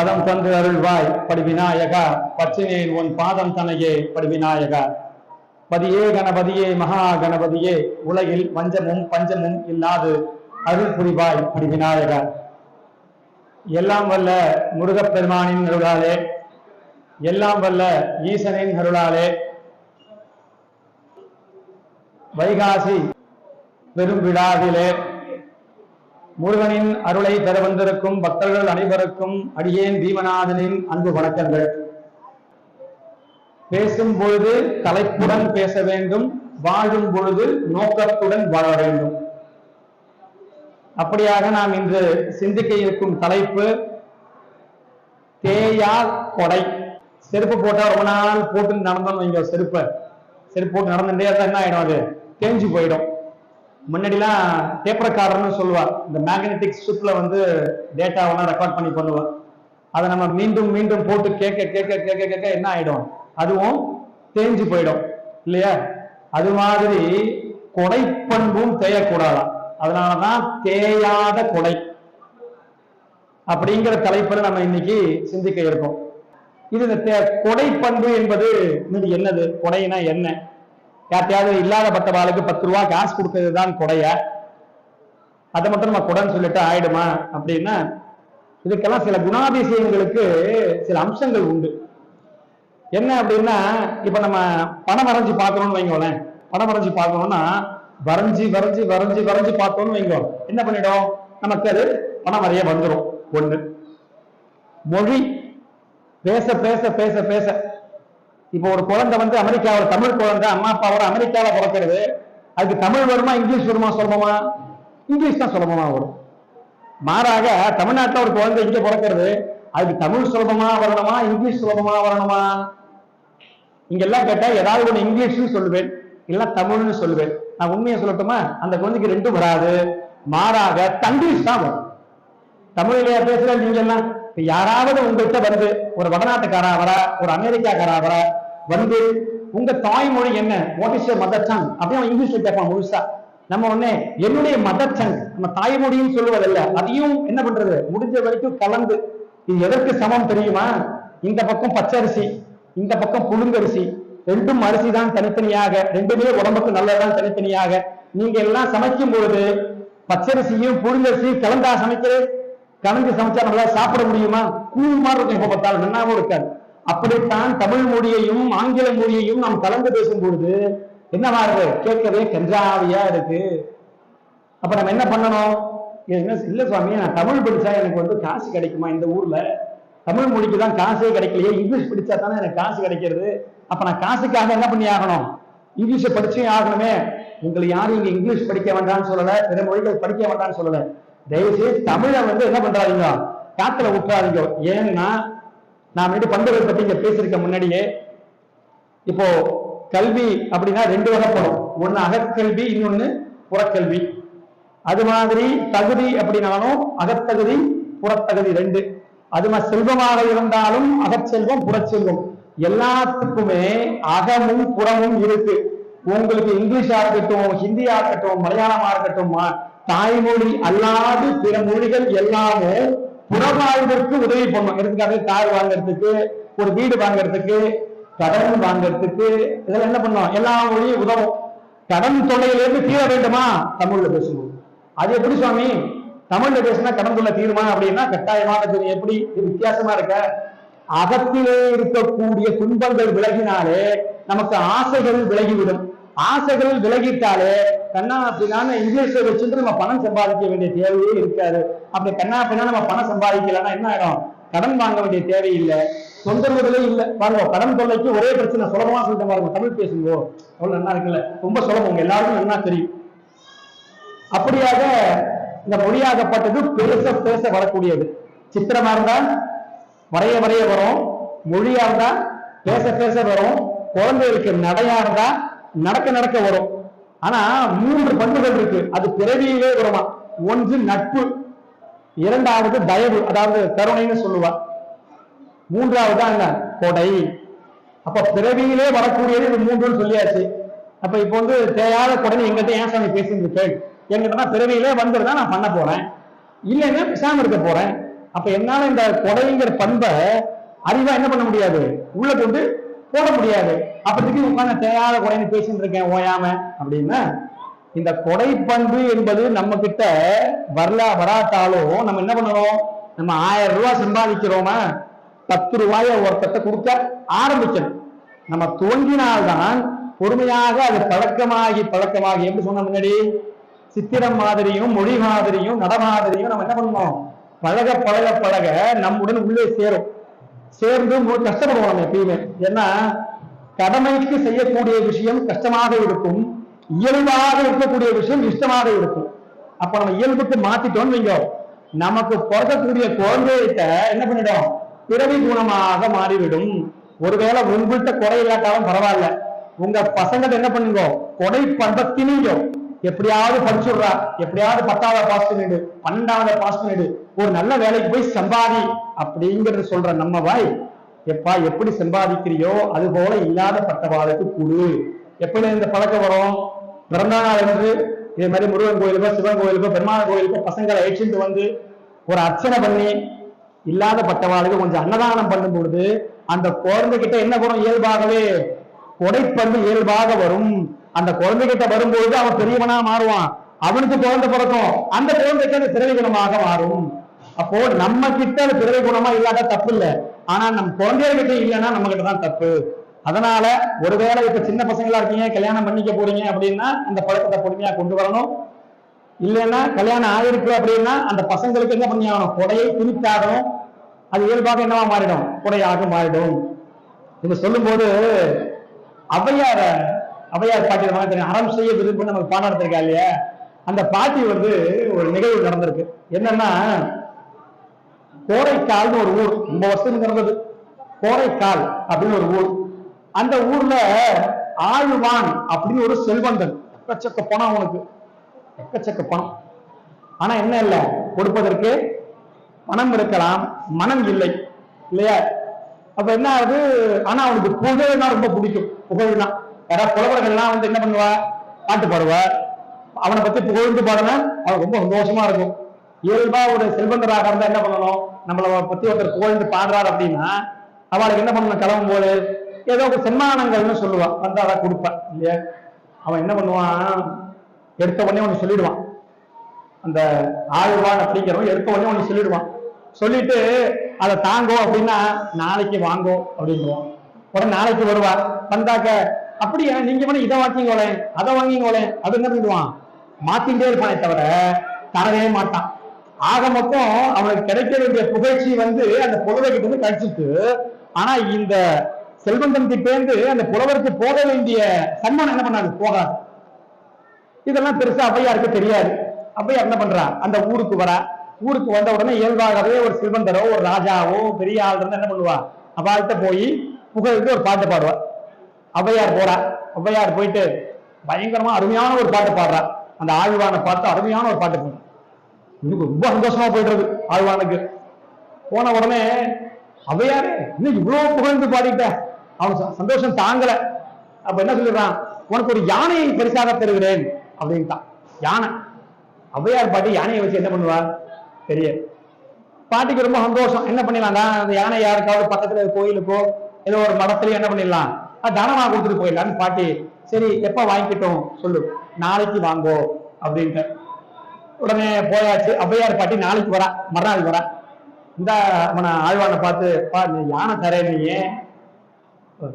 பதம் தந்து அருள்வாய் படிவிநாயகா. பச்சினேன் உன் பாதம் தனையே படிவிநாயகா. பதியே கணபதியே மகா கணபதியே உலகில் வஞ்சமும் பஞ்சமும் இல்லாது அருள் புரிவாய் படிவிநாயகா. எல்லாம் வல்ல முருகப்பெருமானின் அருளாலே எல்லாம் வல்ல ஈசனின் அருளாலே வைகாசி பெரும் விழாவிலே முருகனின் அருளை பெற வந்திருக்கும் பக்தர்கள் அனைவருக்கும் அடியேன் தீவநாதனின் அன்பு வணக்கங்கள். பேசும் பொழுது தலைப்புடன் பேச வேண்டும் வாழும் பொழுது நோக்கத்துடன் வாழ வேண்டும். அப்படியாக நாம் இன்று சிந்திக்க இருக்கும் தலைப்பு தேயா கொடை. செருப்பு போட்டா ரொம்ப நாள் போட்டு நடந்தோம் இங்க செருப்பை. செருப்பு போட்டு நடந்துட்டே இருந்தா என்ன ஆயிடும் அது? தேஞ்சு போயிடும். முன்னாடிலாம் டேப்பரக்காரர்னு சொல்லுவா இந்த மேக்னெட்டிக் ஸ்ட்ரிப்ல வந்து டேட்டாவெல்லாம் ரெக்கார்ட் பண்ணி பண்ணுவோம் அதை நம்ம மீண்டும் மீண்டும் போட்டு கேட்க கேட்க கேட்க கேட்க என்ன ஆயிடும்? அதுவும் தேஞ்சு போயிடும். இல்லையா? அது மாதிரி கொடை பண்பும் தேயக்கூடாதாம் அதனாலதான் தேயாத கொடை. அப்படிங்கிற தலைப்புல நம்ம இன்னைக்கு சிந்திக்க இருக்கோம். இது இந்த தே- கொடை பண்பு என்பது என்னது? கொடைனா என்ன? யார்ட்டையாவது இல்லாதப்பட்டவாளுக்கு பத்து ரூபா காசு கொடுக்கறது தான் கொடைய. அதை மட்டும் நம்ம கொடைன்னு சொல்லிட்டு ஆயிடுமா? அப்படின்னா இதுக்கெல்லாம் சில குணாதிசயங்களுக்கு சில அம்சங்கள் உண்டு. என்ன அப்படின்னா இப்ப நம்ம பணம் வரைஞ்சி பார்க்கணும்னு வைங்களேன். பணம் வரைஞ்சி பார்க்கணும்னா வரைஞ்சி வரைஞ்சி வரைஞ்சி வரைஞ்சி பார்த்தோம்னு வைங்கோ என்ன பண்ணிடும் நமக்கு அது பணம் வரைய வந்துடும் ஒண்ணு. மொழி. பேச பேச பேச பேச. இப்போ ஒரு குழந்தை வந்து அமெரிக்காவில் தமிழ் குழந்தை அம்மா அப்பாவோட அமெரிக்காவில் பிறக்கிறது. அதுக்கு தமிழ் வருமா இங்கிலீஷ் வருமா சுலபமா? இங்கிலீஷ் தான் சுலபமா வரும். மாறாக தமிழ்நாட்டில் ஒரு குழந்தை இங்கே பிறக்கிறது. அதுக்கு தமிழ் சுலபமா வரணுமா இங்கிலீஷ் சுலபமா வரணுமா? இங்கெல்லாம் எல்லாம் ஏதாவது ஒன்று இங்கிலீஷ்னு சொல்லுவேன் இல்லை தமிழ்னு சொல்லுவேன். நான் உண்மையை சொல்லட்டுமா? அந்த குழந்தைக்கு ரெண்டும் வராது. மாறாக தங்கிலீஷ் தான் வரும். தமிழிலேயே பேசுற நீங்க எல்லாம் யாராவது உங்கள்கிட்ட வந்து ஒரு வடநாட்டுக்காரா வர ஒரு அமெரிக்காக்காரா வர வந்து உங்க தாய்மொழி என்ன? வாட் இஸ் மதர் டங் அப்படின்னு அவன் இங்கிலீஷ்ல கேட்பான் முழுசா. நம்ம உடனே என்னுடைய மதர் டங் நம்ம தாய்மொழியும் சொல்லுவதில்ல. அதையும் என்ன பண்றது? முடிஞ்ச வரைக்கும் கலந்து. இது எதற்கு சமம் தெரியுமா? இந்த பக்கம் பச்சரிசி இந்த பக்கம் புழுங்கரிசி. ரெண்டும் அரிசி தான் தனித்தனியாக. ரெண்டுமே உடம்புக்கு நல்லதான் தனித்தனியாக. நீங்க எல்லாம் சமைக்கும் பொழுது பச்சரிசியும் புழுங்கரிசியும் கலந்தா சமைக்கிறது கலந்து சமைச்சா நம்மளால சாப்பிட முடியுமா? கூழ் மாதிரி இருக்கும் எப்ப பார்த்தாலும். நன்னாவும் இருக்காது. அப்படித்தான் தமிழ் மொழியையும் ஆங்கில மொழியையும் நாம் கலந்து பேசும்பொழுது என்னவா என்ன கேட்கவே கஞ்சாவியா இருக்கு. அப்ப நம்ம என்ன பண்ணணும்? இல்ல சுவாமி நான் தமிழ் படிச்சா எனக்கு வந்து காசு கிடைக்குமா இந்த ஊர்ல? தமிழ் மொழிக்கு தான் காசே கிடைக்கலையே. இங்கிலீஷ் படிச்சா தானே எனக்கு காசு கிடைக்கிறது? அப்ப நான் காசுக்காக என்ன பண்ணி ஆகணும்? இங்கிலீஷை படிச்சே ஆகணுமே. உங்களை யாரும் இங்க இங்கிலீஷ் படிக்க வேண்டாம்னு சொல்லல பிற மொழிகள் படிக்க வேண்டாம்னு சொல்லல. தயவுசெய்து தமிழை வந்து என்ன பண்றாதீங்க? காத்துல விட்டுறாதீங்க ஏன்னா நான் முன்னாடி பண்புகள் பத்தி இங்க பேசியிருக்க முன்னாடியே இப்போ கல்வி அப்படின்னா ரெண்டு வகைப்படும். ஒண்ணு அகக்கல்வி இன்னொன்னு புறக்கல்வி. அது மாதிரி தகுதி அப்படின்னாலும் அகத்தகுதி புறத்தகுதி ரெண்டு. அது மாதிரி செல்வமாக இருந்தாலும் அகச்செல்வம் புறச்செல்வம். எல்லாத்துக்குமே அகமும் புறமும் இருக்கு. உங்களுக்கு இங்கிலீஷா இருக்கட்டும் ஹிந்தியா இருக்கட்டும் மலையாளமா இருக்கட்டும் மா- தாய்மொழி அல்லாது பிற மொழிகள் எல்லாமே புறவாழ்விற்கு உதவி பண்ணும். எடுத்துக்காட்டு கார் வாங்குறதுக்கு ஒரு வீடு வாங்குறதுக்கு கடன் வாங்குறதுக்கு இதெல்லாம் என்ன பண்ணும்? எல்லா மொழியும் உதவும். கடன் தொல்லையிலிருந்து தீர வேண்டுமா? தமிழ்ல பேசும்போது அது எப்படி சுவாமி? தமிழ்ல பேசினா கடன் தொல்லை தீருமா அப்படின்னா கட்டாயமாக எப்படி? வித்தியாசமா இருக்க? அகத்திலே இருக்கக்கூடிய துன்பங்கள் விலகினாலே நமக்கு ஆசைகள் விலகிவிடும். ஆசைகள் விலகிட்டாலே கண்ணா அப்படின்னா இங்கிலீஷை வச்சுட்டு நம்ம பணம் சம்பாதிக்க வேண்டிய தேவையே இருக்காது. அப்படி கண்ணா அப்படின்னா நம்ம பணம் சம்பாதிக்கலன்னா என்ன ஆயிடும் கடன் வாங்க வேண்டிய தேவையில்லை. தொந்தரவுகளே இல்லை. பாருங்க கடன் தொல்லைக்கு ஒரே பிரச்சனை சுலபமா சொல்லிட்டு பாருங்க. தமிழ் பேசுங்கோ. அவ்வளவு நல்லா இருக்குல்ல? ரொம்ப சுலபம். உங்க எல்லாருக்கும் நல்லா தெரியும். அப்படியாக இந்த மொழியாகப்பட்டது பேச பேச வரக்கூடியது. சித்திரமா இருந்தா வரைய வரைய வரும். மொழியா இருந்தா பேச பேச வரும். குழந்தைகளுக்கு நடையா இருந்தா நடக்க நடக்க வரும். ஆனா மூன்று பண்புகள் இருக்கு. அது பிறவியிலே வருமா? ஒன்று நட்பு இரண்டாவது தயவு அதாவது கருணைன்னு சொல்லுவா மூன்றாவது என்ன? கொடை. அப்ப பிறவியிலே வரக்கூடியது இது மூன்றுன்னு சொல்லியாச்சு. அப்ப இப்போ வந்து தேவையான கொடை எங்கிட்ட ஏன் சாமி பேசிட்டு கேள். பிறவியிலே வந்துருந்தா நான் பண்ண போறேன். இல்லைன்னா பேசாம இருக்க போறேன். அப்ப என்னால இந்த கொடைங்கிற பண்பை அறிவா என்ன பண்ண முடியாது? உள்ள கொண்டு போட முடியாது. அப்படி உட்காந்து தேயாத கொடைன்னு பேசிட்டு இருக்கேன் ஓயாம. அப்படின்னா இந்த கொடை பண்பு என்பது நம்ம கிட்ட வரல வராட்டாலும் நம்ம என்ன பண்ணணும்? நம்ம ஆயிரம் ரூபாய் சம்பாதிக்கிறோமா? பத்து ரூபாய ஒருத்தட்ட கொடுக்க ஆரம்பிக்கணும். நம்ம துவங்கினால்தான் பொறுமையாக அது பழக்கமாகி பழக்கமாகி எப்படி சொன்ன முன்னாடி? சித்திரம் மாதிரியும் மொழி மாதிரியும் நட மாதிரியும் நம்ம என்ன பண்ணணும்? பழக பழக பழக நம்முடன் உள்ளே சேரும். சேர்ந்து மு- கஷ்டப்படுவாங்க எப்பயுமே. ஏன்னா கடமைக்கு செய்யக்கூடிய விஷயம் கஷ்டமாக இருக்கும். இயல்பாக இருக்கக்கூடிய விஷயம் இஷ்டமாக இருக்கும். அப்ப நம்ம இயல்புக்கு மாத்திட்டோம்னு வைங்க. நமக்கு பிறக்கக்கூடிய குழந்தைகிட்ட என்ன பண்ணிடும்? பிறவி குணமாக மாறிவிடும். ஒருவேளை உங்கள்கிட்ட குறை இல்லாட்டாலும் பரவாயில்ல. உங்க பசங்க என்ன பண்ணுங்க? கொடை பண்ப எப்படியாவது படிச்சுடுறா. எப்படியாவது பத்தாவது பாஸ் பண்ணிடு. பன்னெண்டாவது பாஸ் பண்ணிடு. ஒரு நல்ல வேலைக்கு போய் சம்பாதி. அப்படிங்கறது சொல்ற நம்ம வாய் எப்பா எப்படி சம்பாதிக்கிறியோ அது போல இல்லாத பட்டவாளுக்கு குழு எப்படி இந்த பழக்கம் வரும்? பிறந்த நாள் என்று இதே மாதிரி முருகன் கோயிலுக்கோ சிவன் கோயிலுக்கோ பெருமாள் கோயிலுக்கோ பசங்களை அழைச்சிட்டு வந்து ஒரு அர்ச்சனை பண்ணி இல்லாத பட்டவாளுக்கு கொஞ்சம் அன்னதானம் பண்ணும் பொழுது அந்த குழந்தைகிட்ட என்ன வரும்? இயல்பாகவே உடைப்பந்து இயல்பாக வரும். அந்த குழந்தைகிட்ட வரும்பொழுது அவன் பெரியவனா மாறுவான். அவனுக்கு குழந்தை பிறக்கும். அந்த குழந்தைக்கு அந்த பிறவி மாறும். அப்போ நம்ம கிட்ட அது குணமா இல்லாத தப்பு இல்ல ஆனா நம்ம குழந்தைகிட்ட இல்லைன்னா நம்ம கிட்ட தான் தப்பு. அதனால ஒருவேளை இப்ப சின்ன பசங்களா இருக்கீங்க கல்யாணம் பண்ணிக்க போறீங்க அப்படின்னா இந்த பழக்கத்தை பொறுமையா கொண்டு வரணும். இல்லைன்னா கல்யாணம் ஆயிருக்கு அப்படின்னா அந்த பசங்களுக்கு என்ன பண்ணி ஆகணும்? கொடையை திணித்தாகணும் அது இயல்பாக என்னவா மாறிடும்? கொடையாக மாறிடும். இது சொல்லும்போது அவையார அவையார் பாட்டி தெரியும் அறம் செய்ய விரும்பு நமக்கு பாடம் எடுத்திருக்கா இல்லையா? அந்த பாட்டி வந்து ஒரு நிகழ்வு நடந்திருக்கு. என்னன்னா கோரைக்கால்னு ஒரு ஊர் ரொம்ப வருஷம் நடந்தது கோரைக்கால் அப்படின்னு ஒரு ஊர். அந்த ஊர்ல ஆழ்வான் அப்படின்னு ஒரு செல்வந்தன். எக்கச்சக்க பணம் அவனுக்கு. எக்கச்சக்க பணம். ஆனா என்ன இல்ல கொடுப்பதற்கு பணம் இருக்கலாம் மனம் இல்லை. இல்லையா? அப்ப என்ன ஆகுது? ஆனா அவனுக்கு புகழ்னா ரொம்ப பிடிக்கும். புகழ்னா. யாராவது புலவர்கள்லாம் வந்து என்ன பண்ணுவா? பாட்டு பாடுவா. அவனை பத்தி புகழ்ந்து பாடுனா அவன் ரொம்ப சந்தோஷமா இருக்கும். இயல்பா ஒரு செல்வந்தராக இருந்தா என்ன பண்ணணும்? நம்மளை பத்தி ஒருத்தர் புகழ்ந்து பாடுறாரு அப்படின்னா அவளுக்கு என்ன பண்ணணும் கிளம்பும் போது? ஏதோ ஒரு சன்மானங்கள்னு சொல்லுவான் வந்து அதை கொடுப்பேன் இல்லையா? அவன் என்ன பண்ணுவான்? எடுத்த உடனே ஒண்ணு சொல்லிடுவான். அந்த ஆழ்வான் அப்படிங்கிறவன் எடுத்த உடனே ஒண்ணு சொல்லிடுவான். சொல்லிட்டு அதை தாங்கோ அப்படின்னா நாளைக்கு வாங்கோ அப்படின்னுவான். உடனே நாளைக்கு வருவார் வந்தாக்க அப்படியா நீங்க வேணா இதை வாங்கிங்கோலே அதை வாங்கிங்கோலே அது என்ன பண்ணிடுவான் மாத்திட்டே இருப்பானே தவிர தரவே மாட்டான். ஆக மொத்தம் அவனுக்கு கிடைக்க வேண்டிய புகழ்ச்சி வந்து அந்த புலவர்கிட்ட இருந்து கிடைச்சிட்டு ஆனா இந்த செல்வந்தன் பேர்ந்து அந்த புலவருக்கு போக வேண்டிய சன்மானம் என்ன பண்ணாது போகாது. இதெல்லாம் பெருசா ஔவையாருக்கு தெரியாது. ஔவையார் என்ன பண்றா அந்த ஊருக்கு வரா ஊருக்கு வந்த உடனே இயல்பாகவே ஒரு செல்வந்தரோ ஒரு ராஜாவோ பெரிய ஆள் இருந்தா என்ன பண்ணுவா அவள்கிட்ட போய் புகழ்ந்து ஒரு பாட்டு பாடுவா ஔவையார் போறா ஔவையார் போயிட்டு பயங்கரமா அருமையான ஒரு பாட்டு பாடுறா அந்த ஆழ்வான பார்த்து அருமையான ஒரு பாட்டு பாடுறா எனக்கு ரொம்ப சந்தோஷமா போயிடுறது ஆழ்வானுக்கு. போன உடனே ஔவையாரே இன்னும் இவ்வளவு புகழ்ந்து பாடிட்ட. அவன் சந்தோஷம் தாங்கல. அப்ப என்ன சொல்லிடுறான்? உனக்கு ஒரு யானையை பரிசாக தருகிறேன். அப்படின்ட்டான். யானை. ஔவையார் பாட்டி யானையை வச்சு என்ன பண்ணுவா? தெரிய பாட்டிக்கு ரொம்ப சந்தோஷம். என்ன பண்ணிடலாம்? அந்த யானை யாருக்காவது பக்கத்துல கோயிலுக்கோ ஏதோ ஒரு மடத்துலயும் என்ன பண்ணிடலாம்? தானமா கொடுத்துட்டு போயிடலான்னு பாட்டி சரி எப்ப வாங்கிக்கிட்டோம் சொல்லு. நாளைக்கு வாங்கோ. அப்படின்ட்டு உடனே போயாச்சு. ஔவையார் பாட்டி நாளைக்கு வரா. மறுநாள் வரா. இந்த அவனை ஆழ்வானை பார்த்து பா நீ யானை தரேன்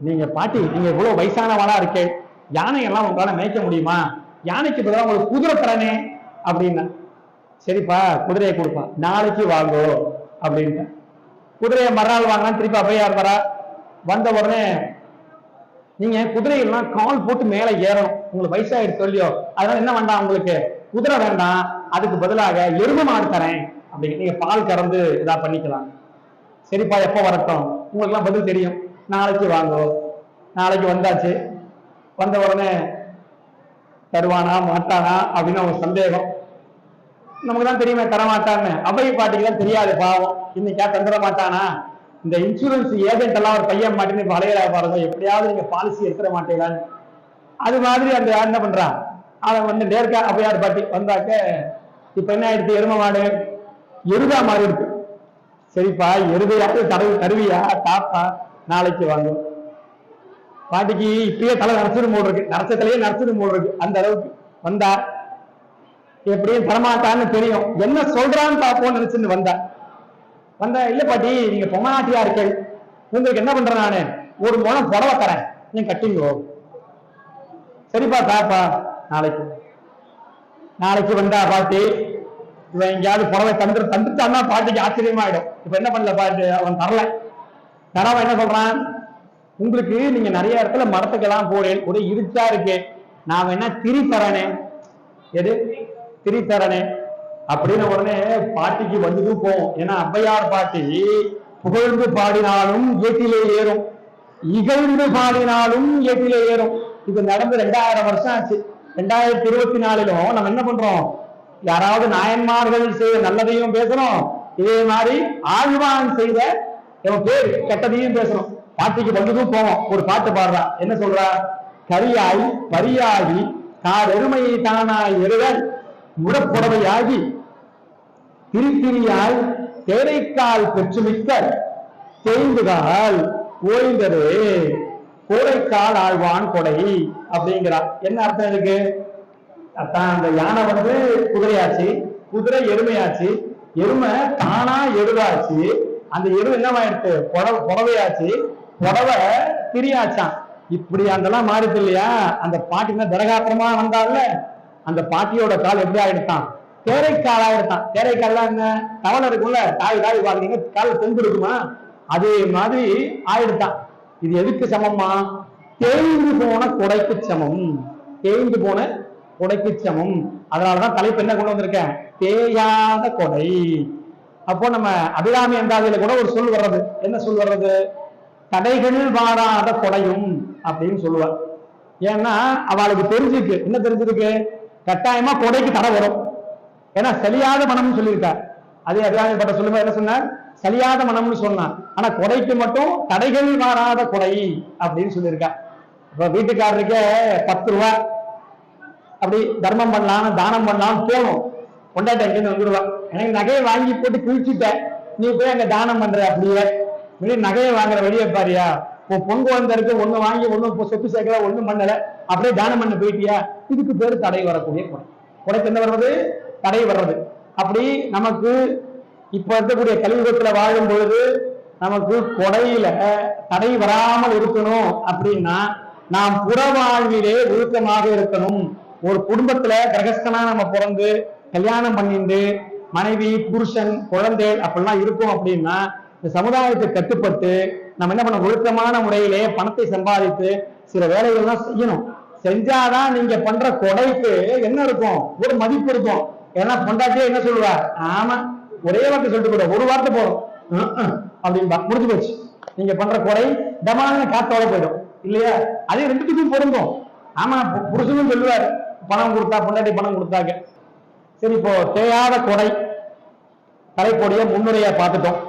நீங்க பாட்டி நீங்க இவ்வளவு வயசானவளா இருக்கே. யானை எல்லாம் உங்களால மேய்க்க முடியுமா? யானைக்கு பதிலாக உங்களுக்கு குதிரை தரனே. அப்படின்னா. சரிப்பா குதிரையை கொடுப்பா. நாளைக்கு வாங்கோ. அப்படின்ட்டு. குதிரையை மறுநாள் வாங்கினா திருப்பி ஔவையார் வரா. வந்த உடனே நீங்க குதிரையெல்லாம் கால் போட்டு மேலே ஏறணும். உங்களுக்கு வயசாயிடுச்சு சொல்லியோ அதனால என்ன வேண்டாம் உங்களுக்கு? குதிரை வேண்டாம் அதுக்கு பதிலாக எருமை மாடு தரேன் அப்படின்னு நீங்க பால் கறந்து இதா பண்ணிக்கலாம். சரிப்பா எப்போ வரட்டும்? உங்களுக்குலாம் பதில் தெரியும். நாளைக்கு வாங்கோ. நாளைக்கு வந்தாச்சு. வந்த உடனே தருவானா மாட்டானா அப்படின்னு அவங்க சந்தேகம். நமக்கு தான் தெரியுமே தரமாட்டான்னு. அவை பாட்டிக்கு தான் தெரியாது பாவம். இன்னைக்கா தந்துட மாட்டானா இந்த இன்சூரன்ஸ் ஏஜென்ட் எல்லாம் ஒரு பையன் மாட்டின்னு பழைய அலையிறா பாருங்க. எப்படியாவது நீங்க பாலிசி எடுத்துட மாட்டீங்களான்னு. அது மாதிரி அந்த யார் என்ன பண்றான் அவன் வந்து நேர்கா அவையார் பாட்டி வந்தாக்க இப்ப என்ன ஆயிடுச்சு? எரும மாடு எருதா மாறி இருக்கு. சரிப்பா எருதையாவது தடவு தருவியா? தாப்பா நாளைக்கு வாங்க. பாட்டிக்கு இப்பயே தலை நரைச்சிடும் போல் இருக்கு. நரசத்திலேயே தலையே போல் இருக்கு. அந்த அளவுக்கு வந்தா எப்படியும் தரமாட்டான்னு தெரியும். என்ன சொல்றான்னு பாப்போம்னு நினைச்சுன்னு வந்தா. வந்தா இல்ல பாட்டி நீங்க பொம்மநாட்டியா இருக்கேன். உங்களுக்கு என்ன பண்றேன் நானு? ஒரு முழம் புடவை தரேன். நீங்க கட்டிங்கோ. சரிப்பா தாப்பா நாளைக்கு. நாளைக்கு வந்தா பாட்டி இவன் எங்கேயாவது புடவை தந்து தந்துட்டான்னா பாட்டிக்கு ஆச்சரியமாயிடும். இப்ப என்ன பண்ணல பாட்டு? அவன் தரல. தரவன் என்ன சொல்றான்? உங்களுக்கு நீங்க நிறைய இடத்துல மரத்துக்கெல்லாம் போறேன். ஒரே இருச்சா இருக்கு. நான் வேணா திரி தரனே. எது? திரி தரனே. அப்படின்னு உடனே பாட்டிக்கு வந்ததும் போவோம். ஏன்னா ஔவையார் பாட்டி புகழ்ந்து பாடினாலும் ஏட்டிலே ஏறும். இகழ்ந்து பாடினாலும் ஏட்டிலே ஏறும். இது நடந்து ரெண்டாயிரம் வருஷம் ஆச்சு. ரெண்டாயிரத்தி இருபத்தி நாலுலும் நம்ம என்ன பண்றோம்? யாராவது நாயன்மார்கள் செய்த நல்லதையும் பேசுறோம். இதே மாதிரி ஆழ்வான் செய்த இவன் பேர் கெட்டதையும் பேசுறோம். பாட்டிக்கு வந்ததும் போவோம். ஒரு பாட்டு பாடுறா. என்ன சொல்றா? கரியாய் பரியாகி காரெருமையை தானாய் எழுதல் முடப்புடவையாகி திருத்திரியாய் தேரைக்கால் பெற்றுமிக்க தேய்ந்துகால் ஓய்ந்தது. கோடைக்கால் ஆழ்வான் கொடை அப்படிங்கிறார். என்ன அர்த்தம் இருக்கு அதான் அந்த யானை வந்து குதிரையாச்சு குதிரை எருமையாச்சு எருமை தானா எருவாச்சு. அந்த எரு என்னவாயிடுச்சு புடவை புடவையாச்சு புடவை திரியாச்சான் இப்படி அதெல்லாம் மாறுது இல்லையா? அந்த பாட்டினா தரகாத்திரமா வந்தால அந்த பாட்டியோட கால் எப்படி ஆயிடுத்தான்? தேரைக்கால் ஆயிடுத்தான். தேரைக்கால்லாம் என்ன? தவளை இருக்கும்ல தாய் தாய் பாக்குறீங்க கால் தொங்கு இருக்குமா? அதே மாதிரி ஆயிடுத்தான். இது எதுக்கு சமமா தேய்ந்து போன கொடைக்கு சமம். தேய்ந்து போன கொடைக்கு சமம். அதனாலதான் தலைப்பு என்ன கொண்டு வந்திருக்கேன்? தேயாத கொடை. அப்போ நம்ம அபிராமி அந்தாதியில கூட ஒரு சொல் வர்றது. என்ன சொல் வர்றது? தடைகள் வாராத கொடையும் அப்படின்னு சொல்லுவார் ஏன்னா அவளுக்கு தெரிஞ்சிருக்கு. என்ன தெரிஞ்சிருக்கு? கட்டாயமா கொடைக்கு தடை வரும். ஏன்னா சலியாத மனம்னு சொல்லியிருக்கார் அதே அபிராமி பட்ட சொல்லும்போது என்ன சொன்னார்? சலியாத மனம்னு சொன்னான் ஆனா கொடைக்கு மட்டும் தடைகள் மாறாத கொடை அப்படின்னு சொல்லியிருக்கா. இப்ப வீட்டுக்காரருக்கே பத்து ரூபா. அப்படி தர்மம் பண்ணலாம் தானம் பண்ணலாம் தோணும். கொண்டாட்ட எங்கேருந்து வந்துருவா? எனக்கு நகையை வாங்கி போட்டு குளிச்சுட்டேன். நீ போய் அங்க தானம் பண்ற அப்படியே. வெளியே நகையை வாங்குற வெளியே பாரியா? உன் பொங்கு குழந்தை ஒண்ணு வாங்கி ஒண்ணு இப்போ சொத்து சேர்க்கல ஒண்ணும் பண்ணல. அப்படியே தானம் பண்ண போயிட்டியா? இதுக்கு பேர் தடை வரக்கூடிய குறை குறைக்கு என்ன வர்றது? தடை வர்றது. அப்படி நமக்கு இப்ப இருக்கக்கூடிய கலியுகத்துல வாழும் பொழுது நமக்கு கொடையில தடை வராமல் இருக்கணும் அப்படின்னா நாம் புற வாழ்விலே ஒழுக்கமாக இருக்கணும். ஒரு குடும்பத்துல கிரகஸ்தனா நம்ம பிறந்து கல்யாணம் பண்ணிட்டு மனைவி புருஷன் குழந்தை அப்படிலாம் இருக்கும் அப்படின்னா இந்த சமுதாயத்தை கட்டுப்பட்டு நம்ம என்ன பண்ண ஒழுக்கமான முறையிலே பணத்தை சம்பாதித்து சில வேலைகள்லாம் செய்யணும். செஞ்சாதான் நீங்க பண்ற கொடைக்கு என்ன இருக்கும்? ஒரு மதிப்பு இருக்கும். ஏன்னா பொண்டாட்டியே என்ன சொல்லுவா? ஆமா ஒரே வார்த்தை சொல்லிட்டு கூட ஒரு வார்த்தை போறோம் அப்படின்பா. முடிஞ்சு போச்சு. நீங்க பண்ற கொடை டமான காத்தோட போயிடும். இல்லையா? அதே ரெண்டுத்துக்கும் பொருந்தும். ஆமா பு- புருஷனும் சொல்லுவார் பணம் கொடுத்தா பொண்டாட்டி பணம் கொடுத்தாங்க. சரி இப்போ தேயாத கொடை தலைப்பொடிய முன்னுரையா பார்த்துட்டோம்.